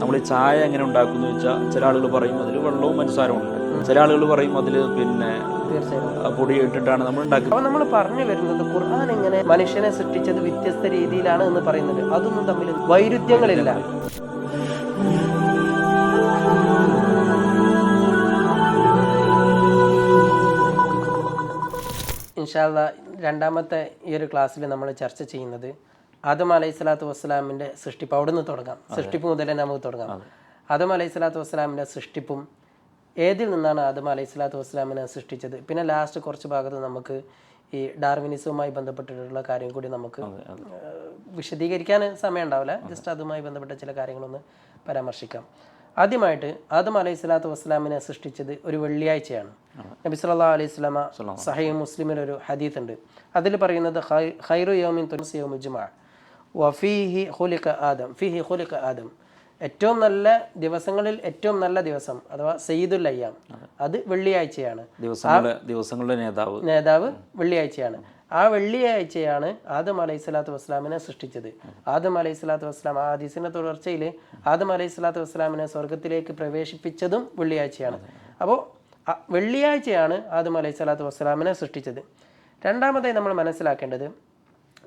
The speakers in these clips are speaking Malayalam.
നമ്മൾ ചായ എങ്ങനെ ഉണ്ടാക്കുന്നു വെച്ചാൽ ചില ആളുകൾ പറയും അതിൽ വെള്ളവും പഞ്ചസാരവും ഉണ്ട്. ചില ആളുകൾ പറയും അതിൽ പിന്നെ പൊടി ഇട്ടിട്ടാണ് നമ്മൾ ഉണ്ടാക്കുന്നത്. അപ്പൊ നമ്മൾ പറഞ്ഞു വരുന്നത് ഖുർആൻ എങ്ങനെ മനുഷ്യനെ സൃഷ്ടിച്ചത് വ്യത്യസ്ത രീതിയിലാണ് എന്ന് പറയുന്നത്. അതൊന്നും തമ്മിൽ വൈരുദ്ധ്യങ്ങളില്ല. ഇൻഷാല്ല രണ്ടാമത്തെ ഈ ഒരു ക്ലാസ്സിൽ നമ്മൾ ചർച്ച ചെയ്യുന്നത് ആദം അലൈഹി സ്വലാത്തു വസ്സലാമിന്റെ സൃഷ്ടിപ്പ് അവിടെ നിന്ന് തുടങ്ങാം സൃഷ്ടിപ്പ് മുതലേ നമുക്ക് തുടങ്ങാം. ആദം അലൈഹി സ്വലാത്തു വസ്സലാമിന്റെ സൃഷ്ടിപ്പും ഏതിൽ നിന്നാണ് ആദം അലൈഹി സ്വലാത്തു വസ്സലാമിനെ സൃഷ്ടിച്ചത്? പിന്നെ ലാസ്റ്റ് കുറച്ച് ഭാഗത്ത് നമുക്ക് ഈ ഡാർവിനിസവുമായി ബന്ധപ്പെട്ടിട്ടുള്ള കാര്യം കൂടി നമുക്ക് വിശദീകരിക്കാൻ സമയം ഉണ്ടാവില്ല. ജസ്റ്റ് അതുമായി ബന്ധപ്പെട്ട ചില കാര്യങ്ങളൊന്ന് പരാമർശിക്കാം. ആദ്യമായിട്ട് ആദം അലൈഹി സ്വലാത്തു വസ്സലാമിനെ സൃഷ്ടിച്ചത് ഒരു വെള്ളിയാഴ്ചയാണ്. നബി സല്ലാ അലൈഹി സ്വലാമ സഹീ മുസ്ലിമിൽ ഒരു ഹദീത്ത് ഉണ്ട് അതിൽ പറയുന്നത് ഹൈറു യോമിൻ തുൻസി യൗമു ജുമാ. വഫീഹി ഖുലിഖ ആദം. ഫിഹി ഖുലിഖ ആദം. ഏറ്റവും നല്ല ദിവസങ്ങളിൽ ഏറ്റവും നല്ല ദിവസം അഥവാ സയ്യിദുൽ അയ്യാം. അത് വെള്ളിയാഴ്ചയാണ്. ദിവസങ്ങളുടെ നേതാവ്. നേതാവ് വെള്ളിയാഴ്ചയാണ്. ആ വെള്ളിയാഴ്ചയാണ് ആദം അലൈഹി സ്വലാത്തു വസ്സലാമിനെ സൃഷ്ടിച്ചത്. ആദം അലൈഹി സ്വലാത്തു വസ്സലാം ആ ഹദീസിന്റെ തുടർച്ചയിൽ ആദം അലൈഹി സ്വലാത്തു വസ്സലാമിനെ സ്വർഗത്തിലേക്ക് പ്രവേശിപ്പിച്ചതും വെള്ളിയാഴ്ചയാണ്. അപ്പോൾ വെള്ളിയാഴ്ചയാണ് ആദം അലൈഹി സ്വലാത്തു വസ്സലാമിനെ സൃഷ്ടിച്ചത്. രണ്ടാമതായി നമ്മൾ മനസ്സിലാക്കേണ്ടത്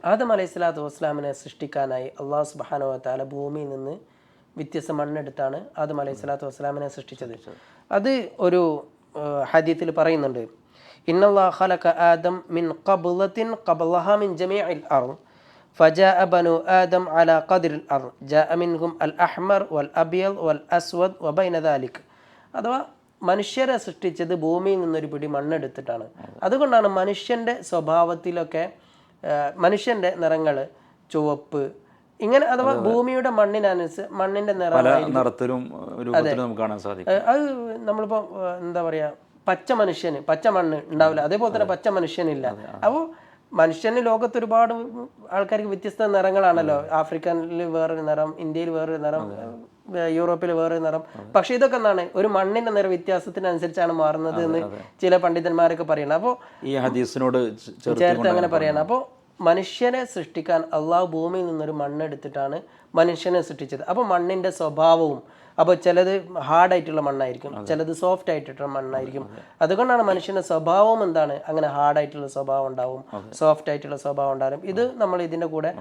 ആദം അലൈഹി സ്വലാത്തു വസ്സലാമിനെ സൃഷ്ടിക്കാനായി അള്ളാഹു സുബാനോ താല ഭൂമിയിൽ നിന്ന് വ്യത്യസ്ത മണ്ണെടുത്താണ് ആദം അലൈഹി സ്വലാത്തു വസ്സലാമിനെ സൃഷ്ടിച്ചത് അത് ഒരു ഹദീത്തിൽ പറയുന്നുണ്ട് ഇന്നല്ലാ ഖലക ആദം മിൻ ഖബ്ലത്തിൻ ഖബ്ലഹ മിൻ ജമീഇൽ അർദ് فجاء بنو آدم على قدر الأرض جاء منهم الأحمر والأبيض والأسود وبين ذلك അഥവാ മനുഷ്യരെ സൃഷ്ടിച്ചത് ഭൂമിയിൽ നിന്നൊരു പിടി മണ്ണെടുത്തിട്ടാണ് അതുകൊണ്ടാണ് മനുഷ്യൻ്റെ സ്വഭാവത്തിലൊക്കെ ആ, മനുഷ്യന്റെ നിറങ്ങൾ ചുവപ്പ് ഇങ്ങനെ അഥവാ ഭൂമിയുടെ മണ്ണിനനുസരിച്ച് മണ്ണിന്റെ നിറം നിറത്തിലും നമുക്ക് കാണാൻ സാധിക്കും. അത് നമ്മളിപ്പോ എന്താ പറയാ പച്ച മനുഷ്യന് പച്ച മണ്ണ് ഉണ്ടാവില്ല. അതേപോലെ തന്നെ പച്ച മനുഷ്യനില്ല. അപ്പോൾ മനുഷ്യന് ലോകത്ത് ഒരുപാട് ആൾക്കാർക്ക് വ്യത്യസ്ത നിറങ്ങളാണല്ലോ. ആഫ്രിക്കനിൽ വേറൊരു നിറം ഇന്ത്യയിൽ വേറൊരു നിറം യൂറോപ്പിൽ വേറെ നിറം. പക്ഷെ ഇതൊക്കെ എന്താണ്? ഒരു മണ്ണിന്റെ നിറ വ്യത്യാസത്തിനനുസരിച്ചാണ് മാറുന്നത് എന്ന് ചില പണ്ഡിതന്മാരൊക്കെ പറയണം അപ്പോൾ ഈ ഹദീസിനോട് ചേർത്ത് അങ്ങനെ പറയണം അപ്പോൾ മനുഷ്യനെ സൃഷ്ടിക്കാൻ അള്ളാഹു ഭൂമിയിൽ നിന്നൊരു മണ്ണെടുത്തിട്ടാണ് മനുഷ്യനെ സൃഷ്ടിച്ചത്. അപ്പോൾ മണ്ണിന്റെ സ്വഭാവവും അപ്പോൾ ചിലത് ഹാർഡായിട്ടുള്ള മണ്ണായിരിക്കും ചിലത് സോഫ്റ്റ് ആയിട്ടുള്ള മണ്ണായിരിക്കും. അതുകൊണ്ടാണ് മനുഷ്യന്റെ സ്വഭാവം എന്താണ്? അങ്ങനെ ഹാർഡായിട്ടുള്ള സ്വഭാവം ഉണ്ടാവും സോഫ്റ്റ് ആയിട്ടുള്ള സ്വഭാവം ഉണ്ടാവും. ഇത് നമ്മൾ ഇതിന്റെ കൂടെ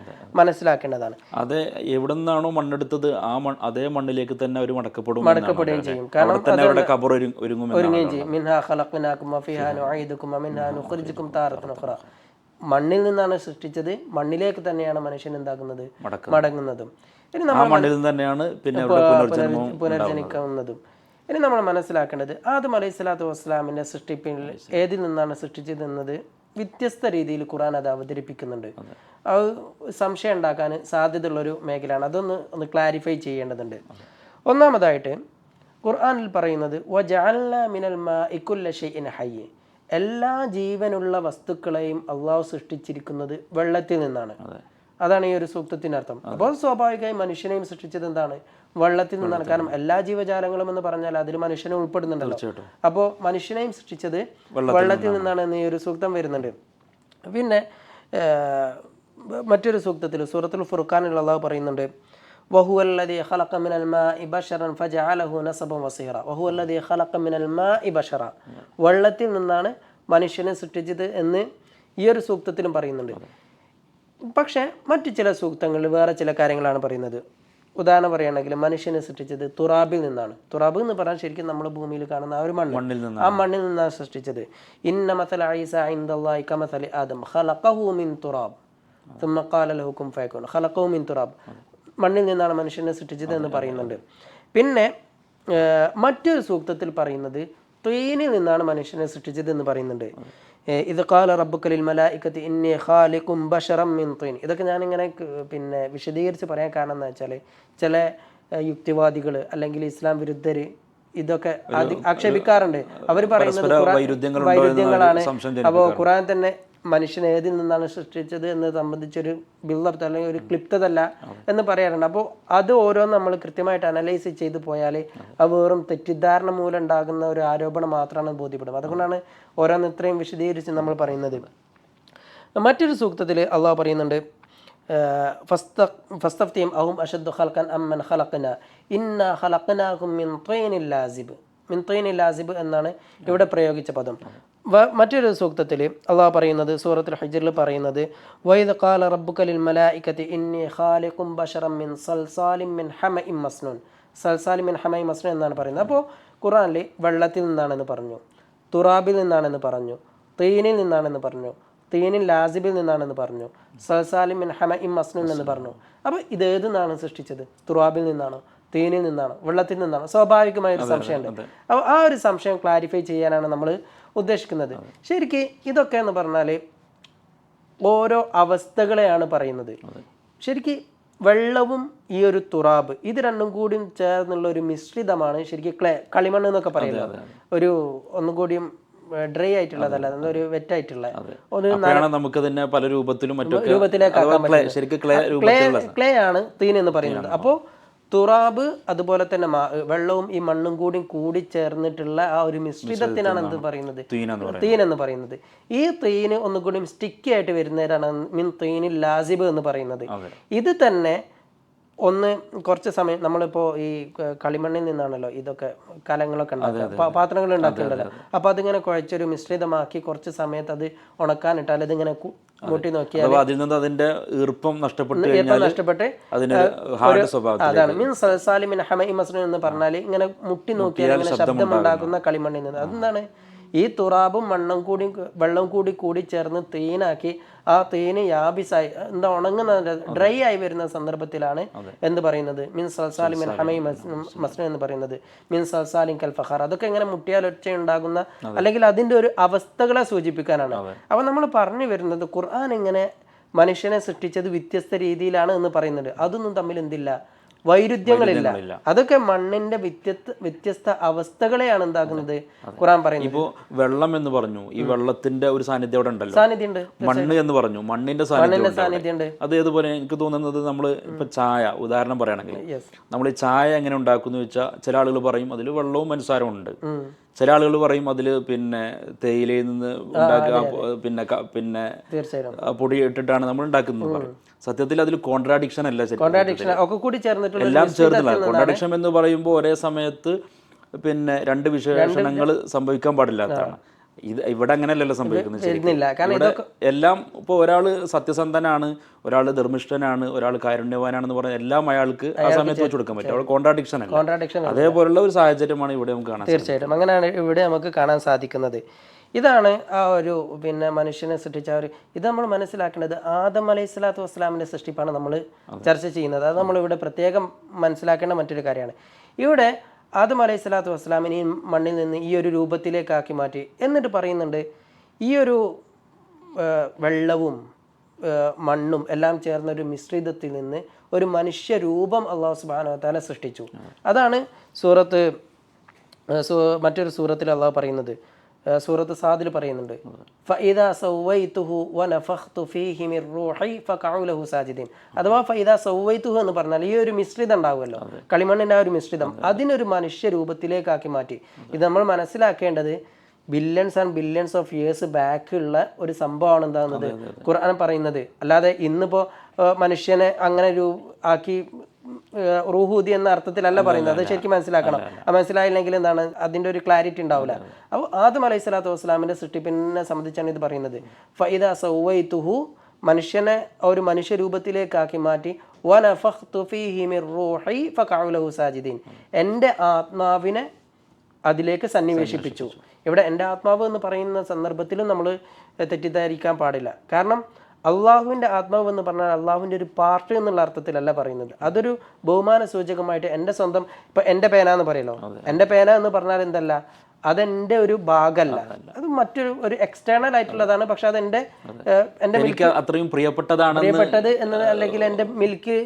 മനസ്സിലാക്കേണ്ടതാണ്. അത് എവിടെ നിന്നാണോ മണ്ണെടുത്തത് ആ മണ്ണ് അതേ മണ്ണിലേക്ക് തന്നെ അവർ മടക്കപ്പെടും മടക്കപ്പെടുകയും ചെയ്യും. കാരണം അവരുടെ കബർ ഒരുങ്ങുകയും ചെയ്യും. മിൻഹാ ഖലഖ്നാകും വഫീഹാ നുഈദുകും വമിൻഹാ നുഖ്രിജുകും താറത്തൻ ഉഖ്റ. മണ്ണിൽ നിന്നാണ് സൃഷ്ടിച്ചത് മണ്ണിലേക്ക് തന്നെയാണ് മനുഷ്യൻ എന്താക്കുന്നത്. മടങ്ങുന്നതും. ഇനി നമ്മൾ തന്നെയാണ് പിന്നെ പുനർജനിക്കാവുന്നതും. ഇനി നമ്മൾ മനസ്സിലാക്കേണ്ടത് ആദ്യം അലൈഹി സ്വലാത്തു വസ്സലാമിന്റെ സൃഷ്ടിപ്പിൽ ഏതിൽ നിന്നാണ് സൃഷ്ടിച്ചത് എന്നത് വ്യത്യസ്ത രീതിയിൽ ഖുറാൻ അത് അവതരിപ്പിക്കുന്നുണ്ട്. അത്. സംശയം ഉണ്ടാക്കാൻ സാധ്യതയുള്ളൊരു മേഖലയാണ്. അതൊന്ന് ഒന്ന് ക്ലാരിഫൈ ചെയ്യേണ്ടതുണ്ട്. ഒന്നാമതായിട്ട് ഖുർആാനിൽ പറയുന്നത് മിനൽ ഹയ്യ്. എല്ലാ ജീവനുള്ള വസ്തുക്കളെയും അള്ളാഹു സൃഷ്ടിച്ചിരിക്കുന്നത് വെള്ളത്തിൽ നിന്നാണ്. അതാണ് ഈ ഒരു സൂക്തത്തിന്റെ അർത്ഥം അപ്പോൾ സ്വാഭാവികമായി മനുഷ്യനെയും സൃഷ്ടിച്ചത് എന്താണ് വെള്ളത്തിൽ നിന്നാണ് കാരണം എല്ലാ ജീവജാലങ്ങളും എന്ന് പറഞ്ഞാൽ അതിൽ മനുഷ്യനെ ഉൾപ്പെടുന്നുണ്ടല്ലോ തീർച്ചയായിട്ടും. അപ്പോൾ മനുഷ്യനെയും സൃഷ്ടിച്ചത് വെള്ളത്തിൽ നിന്നാണ് എന്ന് ഈ ഒരു സൂക്തം വരുന്നുണ്ട് പിന്നെ ഏർ, മറ്റൊരു സൂക്തത്തിൽ സൂറത്തുൽ ഫുർഖാനിൽ അള്ളാഹു പറയുന്നുണ്ട് وهو الذي خلق من الماء بشرا فجعله نسبا وصيرا وهو الذي خلق من الماء بشرا വെള്ളത്തിൽ നിന്നാണ് മനുഷ്യനെ സൃഷ്ടിച്ചത് എന്ന് ഈ ഒരു സൂക്തത്തിലും പറയുന്നുണ്ട് പക്ഷേ മറ്റു ചില സൂക്തങ്ങളിൽ വേറെ ചില കാര്യങ്ങളാണ് പറയുന്നത്. ഉദാഹരണം പറയുകയാണെങ്കിൽ മനുഷ്യനെ സൃഷ്ടിച്ചത് തുറാബിൽ നിന്നാണ്. തുറാബ് എന്ന് പറഞ്ഞാൽ ശരിക്കും നമ്മുടെ ഭൂമിയിൽ കാണുന്ന ആ ഒരു മണ്ണ്. ആ മണ്ണിൽ നിന്നാണ് സൃഷ്ടിച്ചത്. ഇന്ന മസല ഐസ കമസലി ആദം. ഖലഖഹു മിൻ തുറാബ്. ഖാല മിൻ തുറാബ്. മണ്ണിൽ നിന്നാണ് മനുഷ്യനെ സൃഷ്ടിച്ചത് എന്ന് പറയുന്നുണ്ട്. പിന്നെ മറ്റൊരു സൂക്തത്തിൽ പറയുന്നത് തീനിൽ നിന്നാണ് മനുഷ്യനെ സൃഷ്ടിച്ചത് എന്ന് പറയുന്നുണ്ട്. ഇത് കാല റബ്ബുക്കലിൽ മലായിക്കത്ത് ഇന്നി ഖാലിഖും ബഷറം മിൻ തീൻ. ഇതൊക്കെ ഞാനിങ്ങനെ പിന്നെ വിശദീകരിച്ച് പറയാൻ കാരണം എന്ന് വെച്ചാൽ ചില യുക്തിവാദികൾ അല്ലെങ്കിൽ ഇസ്ലാം വിരുദ്ധർ ഇതൊക്കെ ആക്ഷേപിക്കാറുണ്ട്. അവർ പറയുന്നത് വൈരുദ്ധ്യങ്ങളാണ്. അപ്പോൾ ഖുറാൻ തന്നെ മനുഷ്യൻ ഏതിൽ നിന്നാണ് സൃഷ്ടിച്ചത് എന്ന് സംബന്ധിച്ചൊരു ബിൽഡപ്പ് അല്ലെങ്കിൽ ഒരു ക്ലിപ്തതല്ല എന്ന് പറയാറുണ്ട്. അപ്പോൾ അത് ഓരോ നമ്മൾ കൃത്യമായിട്ട് അനലൈസ് ചെയ്ത് പോയാൽ അത്. വെറും തെറ്റിദ്ധാരണ മൂലം ഉണ്ടാകുന്ന ഒരു ആരോപണം മാത്രമാണ് ബോധ്യപ്പെടും. അതുകൊണ്ടാണ് ഓരോന്ന് ഇത്രയും വിശദീകരിച്ച് നമ്മൾ പറയുന്നത്. മറ്റൊരു സൂക്തത്തിൽ അള്ളാഹ് പറയുന്നുണ്ട് ഫസ്തഫ്തിയും അഹും ഖൽഖൻ അമ്മൻ ഖലഖന. ഇന്ന ഖലഖനാഹും മിൻ ലാസിബ്. മിൻ ലാസിബ് എന്നാണ് ഇവിടെ പ്രയോഗിച്ച പദം. മറ്റൊരു സൂക്തത്തിൽ അള്ളാഹ് പറയുന്നത് സൂറത്തുൽ ഹജറിൽ പറയുന്നത് വൈദ് കാല റബ്ബുക്കലിൽ മലായിക്കത്തി ഇന്നി ഖാലിഖും ബഷറം മിൻ സൽസാലിം മിൻ ഹമ ഇം മസ്നൂൻ. സൽസാലിം മിൻ ഹമഇം മസ്നൂൻ എന്നാണ് പറയുന്നത്. അപ്പോൾ ഖുറാനിൽ വെള്ളത്തിൽ നിന്നാണെന്ന് പറഞ്ഞു തുറാബിൽ നിന്നാണെന്ന് പറഞ്ഞു തീനിൽ നിന്നാണെന്ന് പറഞ്ഞു തീനിൽ ലാസിബിൽ നിന്നാണെന്ന് പറഞ്ഞു സൽസാലിം മിൻ ഹമ ഇം മസ്നുൻ എന്ന് പറഞ്ഞു. അപ്പോൾ ഇത് ഏത് നിന്നാണ് സൃഷ്ടിച്ചത്? തുറാബിൽ നിന്നാണോ? തീനിൽ നിന്നാണോ? വെള്ളത്തിൽ നിന്നാണോ? സ്വാഭാവികമായ ഒരു സംശയമുണ്ട്. അപ്പോൾ ആ ഒരു സംശയം ക്ലാരിഫൈ ചെയ്യാനാണ് നമ്മൾ ഉദ്ദേശിക്കുന്നത്. ശരിക്ക് ഇതൊക്കെ എന്ന് പറഞ്ഞാൽ ഓരോ അവസ്ഥകളെയാണ് പറയുന്നത്. ശരിക്ക് വെള്ളവും ഈ ഒരു തുറാബ് ഇത് രണ്ടും കൂടിയും ചേർന്നുള്ള ഒരു മിശ്രിതമാണ് ശരിക്കും ക്ലേ കളിമണ്ണ് എന്നൊക്കെ പറയുന്നത്. ഒരു ഒന്നും കൂടിയും ഡ്രൈ ആയിട്ടുള്ളതല്ല ഒരു വെറ്റായിട്ടുള്ള ഒരു ഒന്ന് നമുക്ക് തന്നെ പല രൂപത്തിലും മറ്റു രൂപത്തിലേക്ക് ക്ലേ ആണ് തീൻ എന്ന് പറയുന്നത്. അപ്പോൾ തുറാബ് അതുപോലെ തന്നെ വെള്ളവും ഈ മണ്ണും കൂടി കൂടി ചേർന്നിട്ടുള്ള ആ ഒരു മിശ്രിതത്തിനാണ് എന്ത് പറയുന്നത്? തീൻ എന്ന് പറയുന്നത്. ഈ തീന് ഒന്നുകൂടി സ്റ്റിക്കി ആയിട്ട് വരുന്നവരാണ് മീൻ തീനിൽ ലാസിബ് എന്ന് പറയുന്നത്. ഇത് തന്നെ ഒന്ന് കുറച്ച് സമയം നമ്മളിപ്പോ ഈ കളിമണ്ണിൽ നിന്നാണല്ലോ ഇതൊക്കെ കലങ്ങളൊക്കെ ഉണ്ടാക്കുക. പാത്രങ്ങൾ ഉണ്ടാക്കുന്നുണ്ടല്ലോ അപ്പൊ അതിങ്ങനെ കുഴച്ചൊരു മിശ്രിതമാക്കി കുറച്ച് സമയത്ത് അത് ഉണക്കാനിട്ടാൽ ഇങ്ങനെ മുട്ടി നോക്കിയാൽ അതിൽ നിന്ന് അതിന്റെ ഈർപ്പം നഷ്ടപ്പെട്ട് നഷ്ടപ്പെട്ട് അതാണ്. മീൻസ് സാലിമിൻ മിൻ ഹമ മസ്നു എന്ന് പറഞ്ഞാൽ ഇങ്ങനെ മുട്ടി നോക്കിയാൽ ഇങ്ങനെ ശബ്ദം ഉണ്ടാക്കുന്ന കളിമണ്ണിൽ നിന്ന്. അതെന്താണ്? ഈ തുറാബും മണ്ണും കൂടി വെള്ളം കൂടി കൂടി ചേർന്ന് തേനാക്കി ആ തേന് യാബിസായി എന്താ ഉണങ്ങുന്ന ഡ്രൈ ആയി വരുന്ന സന്ദർഭത്തിലാണ് എന്ത് പറയുന്നത്. മിൻ സൽസാലി മിൻ ഹമൈ മസ്നു എന്ന് പറയുന്നത്. മിൻ സൽസാലിൻ കൽ ഫഹാർ അതൊക്കെ എങ്ങനെ മുട്ടിയാൽ ഉണ്ടാകുന്ന അല്ലെങ്കിൽ അതിന്റെ ഒരു അവസ്ഥകളെ സൂചിപ്പിക്കാനാണ്. അപ്പൊ നമ്മൾ പറഞ്ഞു വരുന്നത് ഖുർആൻ ഇങ്ങനെ മനുഷ്യനെ സൃഷ്ടിച്ചത് വ്യത്യസ്ത രീതിയിലാണ് എന്ന് പറയുന്നുണ്ട്. അതൊന്നും തമ്മിൽ എന്തില്ല. വൈരുദ്ധ്യങ്ങളില്ല. അതൊക്കെ മണ്ണിന്റെ വ്യത്യസ്ത വ്യത്യസ്ത അവസ്ഥകളെയാണ് എന്താക്കുന്നത് ഖുറാൻ പറയുന്നത്. ഇപ്പോ വെള്ളം എന്ന് പറഞ്ഞു ഈ വെള്ളത്തിന്റെ ഒരു സാന്നിധ്യം അവിടെ ഉണ്ടല്ലോ. സാന്നിധ്യം മണ്ണ് എന്ന് പറഞ്ഞു മണ്ണിന്റെ സാന്നിധ്യം ഉണ്ട് അത് ഏതുപോലെ എനിക്ക് തോന്നുന്നത് നമ്മൾ ഇപ്പൊ ചായ ഉദാഹരണം പറയുകയാണെങ്കിൽ നമ്മൾ ഈ ചായ എങ്ങനെ ഉണ്ടാക്കുന്നു വെച്ചാൽ ചില ആളുകൾ പറയും അതിൽ വെള്ളവും പഞ്ചസാരവും ഉണ്ട്. ചില ആളുകൾ പറയും അതിൽ പിന്നെ തേയിലയിൽ നിന്ന് ഉണ്ടാക്കുക പിന്നെ പിന്നെ പൊടി ഇട്ടിട്ടാണ് നമ്മൾ ഉണ്ടാക്കുന്നത് പറയും. സത്യത്തിൽ അതിൽ കോൺട്രാഡിക്ഷൻ അല്ല കോൺട്രാഡിക്ഷൻ ഒക്കെ കൂടി ചേർന്നിട്ടുള്ള എല്ലാം ചേർന്നില്ല. കോൺട്രാഡിക്ഷൻ എന്ന് പറയുമ്പോൾ ഒരേ സമയത്ത് പിന്നെ രണ്ട് വിശേഷണങ്ങൾ സംഭവിക്കാൻ പാടില്ലാത്തതാണ്. ഇത് ഇവിടെ അങ്ങനെയല്ലല്ലോ സംഭവിക്കുന്നത് എല്ലാം ഇപ്പോൾ ഒരാൾ സത്യസന്ധനാണ് ഒരാൾ ധർമ്മിഷ്ഠനാണ് ഒരാൾ കാരുണ്യവാനാണെന്ന് പറഞ്ഞ എല്ലാം അയാൾക്ക് ആ സമയത്ത് വെച്ച് കൊടുക്കാൻ പറ്റും. അവിടെ കോൺട്രാഡിക്ഷൻ അതേപോലുള്ള ഒരു സാഹചര്യമാണ് ഇവിടെ നമുക്ക് കാണാൻ തീർച്ചയായിട്ടും. അങ്ങനെയാണ് ഇവിടെ നമുക്ക് കാണാൻ സാധിക്കുന്നത്. ഇതാണ് ആ ഒരു പിന്നെ മനുഷ്യനെ സൃഷ്ടിച്ച ഒരു ഇത് നമ്മൾ മനസ്സിലാക്കേണ്ടത് ആദം അലൈഹി സ്വലാത്തു വസ്സലാമിന്റെ സൃഷ്ടിപ്പാണ് നമ്മൾ ചർച്ച ചെയ്യുന്നത്. അത് നമ്മൾ ഇവിടെ പ്രത്യേകം മനസ്സിലാക്കേണ്ട മറ്റൊരു കാര്യമാണ്. ഇവിടെ ആദം അലൈഹി സ്വലാത്തു വസ്സലാമിനെ മണ്ണിൽ നിന്ന് ഈ ഒരു രൂപത്തിലേക്കാക്കി മാറ്റി. എന്നിട്ട് പറയുന്നുണ്ട് ഈ ഒരു വെള്ളവും മണ്ണും എല്ലാം ചേർന്ന ഒരു മിശ്രിതത്തിൽ നിന്ന് ഒരു മനുഷ്യ രൂപം അള്ളാഹു സുബാനോ താല സൃഷ്ടിച്ചു. അതാണ് സൂറത്ത് മറ്റൊരു സൂറത്തിൽ അള്ളാഹു പറയുന്നത്. സൂറത്ത് സാദിൽ പറയുന്നുണ്ട്. ഫഇദാ വ ഫീഹി മിർ റൂഹി ഫഖഉ ലഹു സാജിദീൻ. അഥവാ ഫൈദ സൗവൈത്തുഹു എന്ന് പറഞ്ഞാൽ ഈ ഒരു മിശ്രിതം ഉണ്ടാവുമല്ലോ. കളിമണ്ണിന്റെ ആ ഒരു മിശ്രിതം. അതിനൊരു മനുഷ്യ രൂപത്തിലേക്കാക്കി മാറ്റി. ഇത് നമ്മൾ മനസ്സിലാക്കേണ്ടത് billions and billions of years back ഉള്ള ഒരു സംഭവമാണ് എന്താകുന്നത് ഖുർആൻ പറയുന്നത്. അല്ലാതെ ഇന്നിപ്പോ മനുഷ്യനെ അങ്ങനെ ഒരു ആക്കി റൂഹൂദി എന്ന അർത്ഥത്തിലല്ല പറയുന്നത്. അത് ശരിക്കും മനസ്സിലാക്കണം. ആ മനസ്സിലായില്ലെങ്കിൽ എന്താണ്? അതിന്റെ ഒരു ക്ലാരിറ്റി ഉണ്ടാവില്ല. അപ്പോൾ ആദം അലൈഹി സ്വലാത്തു വസ്സലാമിന്റെ സൃഷ്ടിപ്പിനെ സംബന്ധിച്ചാണ് ഇത് പറയുന്നത്. ഫൈദ സൗവൈതുഹു മനുഷ്യനെ ഒരു മനുഷ്യ രൂപത്തിലേക്കാക്കി മാറ്റി സാജിദീൻ. എന്റെ ആത്മാവിനെ അതിലേക്ക് സന്നിവേശിപ്പിച്ചു. ഇവിടെ എന്റെ ആത്മാവ് എന്ന് പറയുന്ന സന്ദർഭത്തിലും നമ്മൾ തെറ്റിദ്ധരിക്കാൻ പാടില്ല. കാരണം അള്ളാഹുവിന്റെ ആത്മാവ് എന്ന് പറഞ്ഞാൽ അള്ളാഹുവിന്റെ ഒരു പാർട്ടി എന്നുള്ള അർത്ഥത്തിലല്ല പറയുന്നത്. അതൊരു ബഹുമാന സൂചകമായിട്ട് എന്റെ സ്വന്തം ഇപ്പം എന്റെ പേന എന്ന് പറയലോ എന്റെ പേന എന്ന് പറഞ്ഞാൽ എന്തല്ല? അതെന്റെ ഒരു ഭാഗമല്ല. അത് മറ്റൊരു ഒരു എക്സ്റ്റേണൽ ആയിട്ടുള്ളതാണ്. പക്ഷെ അതെന്റെ എന്റെ മിൽക്ക് അത്രയും പ്രിയപ്പെട്ടതാണ് പ്രിയപ്പെട്ടത് എന്നത് അല്ലെങ്കിൽ എന്റെ മിൽക്ക്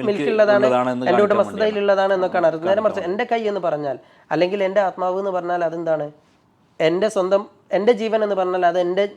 മിൽക്കുള്ളതാണ് ഉള്ളതാണ് എന്റെ ഉടമസ്ഥതയിലുള്ളതാണ് എന്നൊക്കെയാണ്. അർത്ഥം നേരെ മറിച്ച് എന്റെ കൈ എന്ന് പറഞ്ഞാൽ അല്ലെങ്കിൽ എന്റെ ആത്മാവ് എന്ന് പറഞ്ഞാൽ അതെന്താണ്? എന്റെ സ്വന്തം എന്റെ ജീവൻ എന്ന് പറഞ്ഞാൽ അത് എന്റെ എ-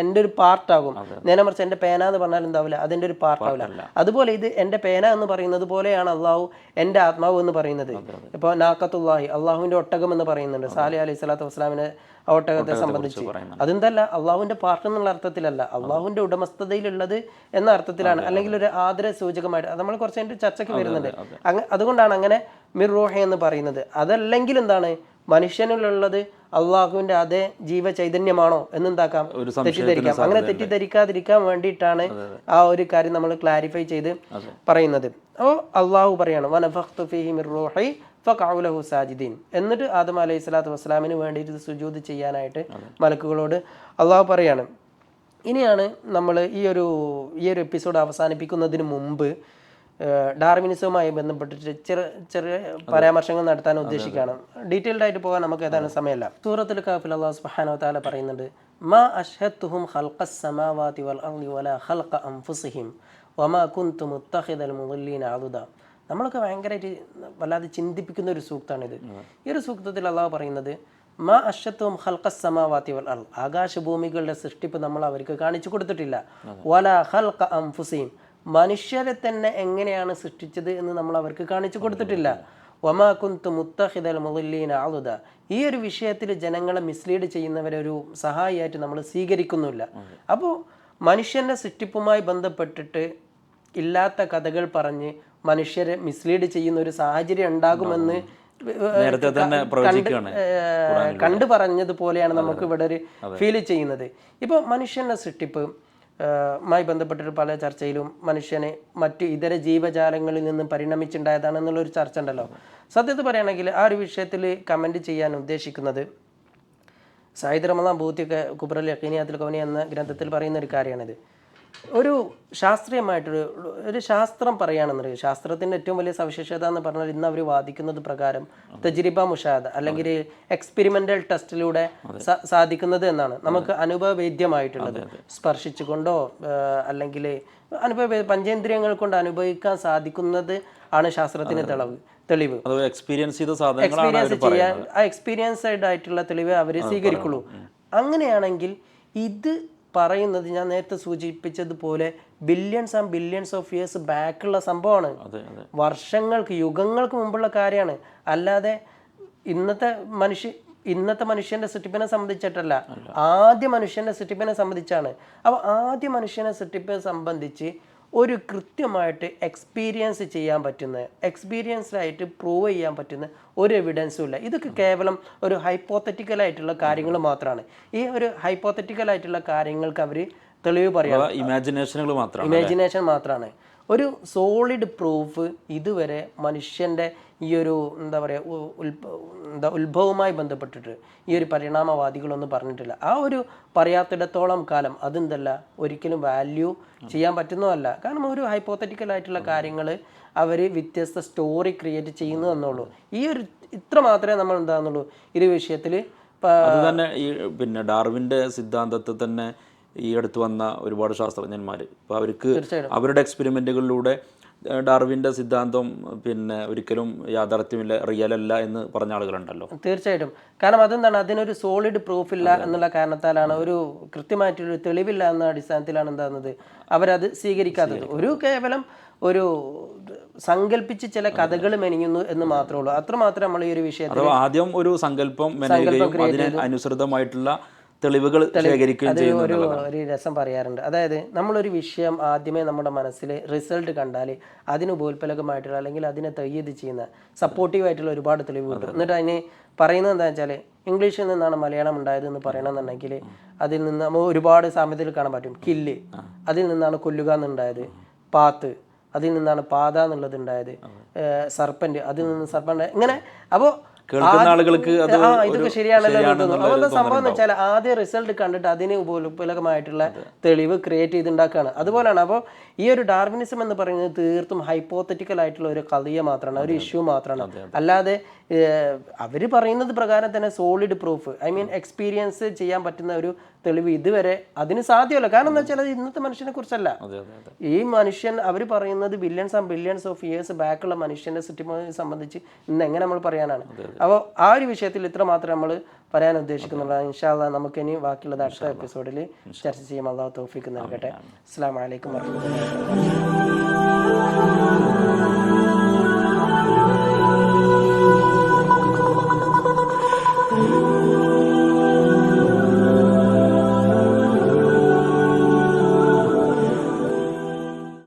എന്റെ ഒരു പാർട്ടാകും. നേരെ മറിച്ച് എന്റെ പേന എന്ന് പറഞ്ഞാൽ എന്താവില്ല? അതിന്റെ ഒരു പാർട്ടാവില്ല. അതുപോലെ ഇത് എന്റെ പേന എന്ന് പറയുന്നത് പോലെയാണ് അള്ളാഹു എന്റെ ആത്മാവ് എന്ന് പറയുന്നത്. ഇപ്പോൾ നാക്കത്തുല്ലാഹി അള്ളാഹുവിന്റെ ഒട്ടകം എന്ന് പറയുന്നുണ്ട്. സാലി അലൈഹി സ്വലാത്തു വസ്സലാമിനെ ഒട്ടകത്തെ സംബന്ധിച്ച്. അതെന്തല്ല അള്ളാഹുവിന്റെ പാർട്ട് എന്നുള്ള അർത്ഥത്തിലല്ല. അള്ളാഹുവിന്റെ ഉടമസ്ഥതയിലുള്ളത് എന്ന അർത്ഥത്തിലാണ്. അല്ലെങ്കിൽ ഒരു ആദര സൂചകമായിട്ട്. നമ്മൾ കുറച്ച് കഴിഞ്ഞിട്ട് ചർച്ചയ്ക്ക് വരുന്നുണ്ട്. അങ്ങ അതുകൊണ്ടാണ് അങ്ങനെ മിർ റോഹ എന്ന് പറയുന്നത്. അതല്ലെങ്കിൽ എന്താണ്? മനുഷ്യനിലുള്ളത് അള്ളാഹുവിന്റെ അതേ ജീവ ചൈതന്യമാണോ എന്നെന്താക്കാം തെറ്റിദ്ധരിക്കാം. അങ്ങനെ തെറ്റിദ്ധരിക്കാതിരിക്കാൻ വേണ്ടിയിട്ടാണ് ആ ഒരു കാര്യം നമ്മൾ ക്ലാരിഫൈ ചെയ്ത് പറയുന്നത്. ഓ അള്ളാഹു പറയാണ് വനഫഖ്തു ഫീഹി മിർ റൂഹി ഫഖഉലഹു സാജിദീൻ. എന്നിട്ട് ആദം അലൈഹി സ്വലാത്തു വസ്സലാമിന് വേണ്ടിയിട്ട് സുജൂദ് ചെയ്യാനായിട്ട് മലക്കുകളോട് അള്ളാഹു പറയാണ്. ഇനിയാണ് നമ്മൾ ഈ ഒരു ഈ ഒരു എപ്പിസോഡ് അവസാനിപ്പിക്കുന്നതിന് മുമ്പ് ഡാർവിനിസവുമായി ബന്ധപ്പെട്ടിട്ട് ചെറിയ ചെറിയ പരാമർശങ്ങൾ നടത്താൻ ഉദ്ദേശിക്കുകയാണ്. ഡീറ്റെയിൽഡ് ആയിട്ട് പോകാൻ നമുക്ക് ഏതാനും സമയമല്ല. സൂറത്തുൽ കാഫിൽ അള്ളാഹു സുബ്ഹാനഹു വതആല പറയുന്നുണ്ട് മാ അഷ്ഹത്തുഹും ഖൽഖസ് സമാവാതി വൽ അർളി വലാ ഖൽഖ അൻഫുസിഹിം വമാ കുന്തു മുത്തഖിദൽ മുദല്ലീന അദുദ. നമ്മളൊക്കെ ഭയങ്കരമായിട്ട് വല്ലാതെ ചിന്തിപ്പിക്കുന്ന ഒരു സൂക്താണിത് ഈ ഒരു സൂക്തത്തിൽ അള്ളാഹു പറയുന്നത് മാ അഷത്വം ഹൽക്കസ് സമാവാത്തി വൽ അർ ആകാശഭൂമികളുടെ സൃഷ്ടിപ്പ് നമ്മൾ അവർക്ക് കാണിച്ചു കൊടുത്തിട്ടില്ല. വല ഹൽക്ക അംഫുസീം മനുഷ്യരെ തന്നെ എങ്ങനെയാണ് സൃഷ്ടിച്ചത് എന്ന് നമ്മൾ അവർക്ക് കാണിച്ചു കൊടുത്തിട്ടില്ല. കുന്തു മുത്തഹിദൽ മുദല്ലീന ആളുദ ഈ ഒരു വിഷയത്തിൽ ജനങ്ങളെ മിസ്ലീഡ് ചെയ്യുന്നവരെ ഒരു സഹായിയായിട്ട് നമ്മൾ സ്വീകരിക്കുന്നില്ല അപ്പോൾ മനുഷ്യന്റെ സൃഷ്ടിപ്പുമായി ബന്ധപ്പെട്ടിട്ട് ഇല്ലാത്ത കഥകൾ പറഞ്ഞ് മനുഷ്യരെ മിസ്ലീഡ് ചെയ്യുന്ന ഒരു സാഹചര്യം ഉണ്ടാകുമെന്ന് നേരത്തെ തന്നെ കണ്ടു പറഞ്ഞതുപോലെയാണ് നമുക്ക് ഇവിടെ ഒരു ഫീൽ ചെയ്യുന്നത്. ഇപ്പോൾ മനുഷ്യന്റെ സൃഷ്ടിപ്പ് മായി ബന്ധപ്പെട്ടിട്ട് പല ചർച്ചയിലും മനുഷ്യനെ മറ്റു ഇതര ജീവജാലങ്ങളിൽ നിന്ന് പരിണമിച്ചുണ്ടായതാണെന്നുള്ളൊരു ചർച്ച ഉണ്ടല്ലോ സത്യത്തിൽ പറയുകയാണെങ്കിൽ ആ ഒരു വിഷയത്തിൽ കമന്റ് ചെയ്യാൻ ഉദ്ദേശിക്കുന്നത് സായിദ് റമദാൻ ബൂത്തിയൊക്കെ കുബ്രൽ യക്കീനിയാത്തിൽ കവനി എന്ന ഗ്രന്ഥത്തിൽ പറയുന്ന ഒരു കാര്യമാണിത്. ഒരു ശാസ്ത്രീയമായിട്ടൊരു ഒരു ശാസ്ത്രം പറയുകയാണെന്നറിയോ ശാസ്ത്രത്തിന്റെ ഏറ്റവും വലിയ സവിശേഷത എന്ന് പറഞ്ഞാൽ ഇന്ന് അവർ വാദിക്കുന്നത് പ്രകാരം തജ്രിബ മുഷാദ അല്ലെങ്കിൽ എക്സ്പെരിമെന്റൽ ടെസ്റ്റിലൂടെ സാധിക്കുന്നത് എന്നാണ്. നമുക്ക് അനുഭവവേദ്യമായിട്ടുള്ളത് സ്പർശിച്ചുകൊണ്ടോ അല്ലെങ്കിൽ അനുഭവ പഞ്ചേന്ദ്രിയങ്ങൾ കൊണ്ട് അനുഭവിക്കാൻ സാധിക്കുന്നത് ആണ് ശാസ്ത്രത്തിന് തെളിവ് തെളിവ്. എക്സ്പീരിയൻസ് എക്സ്പീരിയൻസ് ചെയ്യാൻ ആ എക്സ്പീരിയൻസ്ഡ് ആയിട്ടുള്ള തെളിവ് അവർ സ്വീകരിക്കുള്ളൂ. അങ്ങനെയാണെങ്കിൽ ഇത് പറയുന്നത് ഞാൻ നേരത്തെ സൂചിപ്പിച്ചതുപോലെ billions and billions of years ബാക്കുള്ള സംഭവമാണ്. വർഷങ്ങൾക്ക് യുഗങ്ങൾക്ക് മുമ്പുള്ള കാര്യമാണ്. അല്ലാതെ ഇന്നത്തെ മനുഷ്യ ഇന്നത്തെ മനുഷ്യന്റെ സൃഷ്ടിപ്പിനെ സംബന്ധിച്ചിട്ടല്ല. ആദ്യ മനുഷ്യന്റെ സൃഷ്ടിപ്പിനെ സംബന്ധിച്ചാണ്. അപ്പോൾ ആദ്യ മനുഷ്യനെ സൃഷ്ടിപ്പിനെ സംബന്ധിച്ച് ഒരു കൃത്യമായിട്ട് എക്സ്പീരിയൻസ് ചെയ്യാൻ പറ്റുന്ന എക്സ്പീരിയൻസ്ഡായിട്ട് പ്രൂവ് ചെയ്യാൻ പറ്റുന്ന ഒരു എവിഡൻസും ഇല്ല. ഇതൊക്കെ കേവലം ഒരു ഹൈപ്പോത്തറ്റിക്കൽ ആയിട്ടുള്ള കാര്യങ്ങൾ മാത്രമാണ് ഈ ഒരു ഹൈപ്പോത്തറ്റിക്കൽ ആയിട്ടുള്ള കാര്യങ്ങൾക്ക് അവർ തെളിവ് പറയാം ഇമാജിനേഷനുകൾ മാത്രമാണ് ഇമാജിനേഷൻ മാത്രമാണ് ഒരു സോളിഡ് പ്രൂഫ് ഇതുവരെ മനുഷ്യന്റെ ഈ ഒരു എന്താ പറയുക ഉൽഭ എന്താ ഉത്ഭവവുമായി ബന്ധപ്പെട്ടിട്ട് ഈ ഒരു പരിണാമവാദികളൊന്നും പറഞ്ഞിട്ടില്ല. ആ ഒരു പറയാത്തിടത്തോളം കാലം അതെന്തല്ല ഒരിക്കലും വാല്യൂ ചെയ്യാൻ പറ്റുന്നതല്ല. കാരണം ഒരു ഹൈപ്പോത്തറ്റിക്കൽ ആയിട്ടുള്ള കാര്യങ്ങൾ അവർ വ്യത്യസ്ത സ്റ്റോറി ക്രിയേറ്റ് ചെയ്യുന്നു എന്നുള്ളൂ. ഈ ഒരു ഇത്ര മാത്രമേ നമ്മൾ എന്താണെന്നുള്ളൂ ഈ വിഷയത്തിൽ അത് തന്നെ ഈ പിന്നെ ഡാർവിന്റെ സിദ്ധാന്തത്തെ തന്നെ ഈ അടുത്ത് വന്ന ഒരുപാട് ശാസ്ത്രജ്ഞന്മാർ അപ്പോൾ അവർക്ക് അവരുടെ എക്സ്പെരിമെന്റുകളിലൂടെ ഡാർവിന്റെ സിദ്ധാന്തം പിന്നെ ഒരിക്കലും യാഥാർത്ഥ്യമില്ല റിയൽ അല്ല എന്ന് പറഞ്ഞ ആളുകളുണ്ടല്ലോ. തീർച്ചയായിട്ടും. കാരണം അതെന്താണ്? അതിനൊരു സോളിഡ് പ്രൂഫ് ഇല്ല എന്നുള്ള കാരണത്താലാണ് ഒരു കൃത്യമായിട്ടൊരു തെളിവില്ല എന്ന അടിസ്ഥാനത്തിലാണ് എന്താകുന്നത്? അവരത് സ്വീകരിക്കാത്തത്. ഒരു കേവലം ഒരു സങ്കല്പിച്ച് ചില കഥകൾ മെനിയുന്നു എന്ന് മാത്രമേ ഉള്ളൂ. അത്രമാത്രം നമ്മൾ ഈ ഒരു വിഷയത്തിൽ ആദ്യം ഒരു സങ്കല്പം അതിന് അനുസൃതമായിട്ടുള്ള തെളിവുകൾ ശേഖരിക്കുകയും ചെയ്യുന്നു ഒരു ഒരു രസം പറയാറുണ്ട്. അതായത് നമ്മളൊരു വിഷയം ആദ്യമേ നമ്മുടെ മനസ്സിൽ റിസൾട്ട് കണ്ടാൽ അതിന് ഉപോത്പലകമായിട്ടുള്ള അല്ലെങ്കിൽ അതിനെ തയ്യത് ചെയ്യുന്ന സപ്പോർട്ടീവ് ആയിട്ടുള്ള ഒരുപാട് തെളിവ് കിട്ടും എന്നിട്ട് അതിന് പറയുന്നത് എന്താ വെച്ചാൽ ഇംഗ്ലീഷിൽ നിന്നാണ് മലയാളം ഉണ്ടായത് എന്ന് പറയണമെന്നുണ്ടെങ്കിൽ അതിൽ നിന്ന് നമ്മൾ ഒരുപാട് സാമ്യതയിൽ കാണാൻ പറ്റും. കില്ല് അതിൽ നിന്നാണ് കൊല്ലുക എന്നുണ്ടായത്. പാത്ത് അതിൽ നിന്നാണ് പാത എന്നുള്ളത് ഉണ്ടായത്. സർപ്പന്റ് അതിൽ നിന്ന് സർപ്പന്റ് ഇങ്ങനെ. അപ്പോൾ കേൾക്കുന്ന ആളുകൾക്ക് ആ ഇതൊക്കെ ശരിയാണല്ലോ എന്താ സംഭവം എന്ന് വെച്ചാൽ ആദ്യ റിസൾട്ട് കണ്ടിട്ട് അതിന് ഉപലകമായിട്ടുള്ള തെളിവ് ക്രിയേറ്റ് ചെയ്തുണ്ടാക്കുകയാണ്. അതുപോലെയാണ് അപ്പോൾ ഈ ഒരു ഡാർവിനിസം എന്ന് പറയുന്നത് തീർത്തും ഹൈപ്പോത്തറ്റിക്കൽ ആയിട്ടുള്ള ഒരു കഥയെ മാത്രമാണ് ഒരു ഇഷ്യൂ മാത്രമാണ്. അല്ലാതെ അവർ പറയുന്നത് പ്രകാരം തന്നെ solid proof I mean experience ചെയ്യാൻ പറ്റുന്ന ഒരു തെളിവ് ഇതുവരെ അതിന് സാധ്യമല്ല. കാരണം എന്താ വെച്ചാൽ അത് ഇന്നത്തെ മനുഷ്യനെ കുറിച്ചല്ല. ഈ മനുഷ്യൻ അവർ പറയുന്നത് billions and billions of years ബാക്കുള്ള മനുഷ്യന്റെ ചുറ്റുമതിനെ സംബന്ധിച്ച് ഇന്ന് എങ്ങനെ നമ്മൾ പറയാനാണ്. അപ്പോൾ ആ ഒരു വിഷയത്തിൽ ഇത്ര മാത്രം നമ്മൾ പറയാൻ ഉദ്ദേശിക്കുന്നുള്ളതാണ് ഇൻഷാല്ല നമുക്ക് ഇനി ബാക്കിയുള്ളത് അടുത്ത എപ്പിസോഡിൽ ചർച്ച ചെയ്യാം. അള്ളാഹു തോഫിക്ക് നൽകട്ടെ. അസ്സാം വലൈക്കും വാഹമത്തുള്ള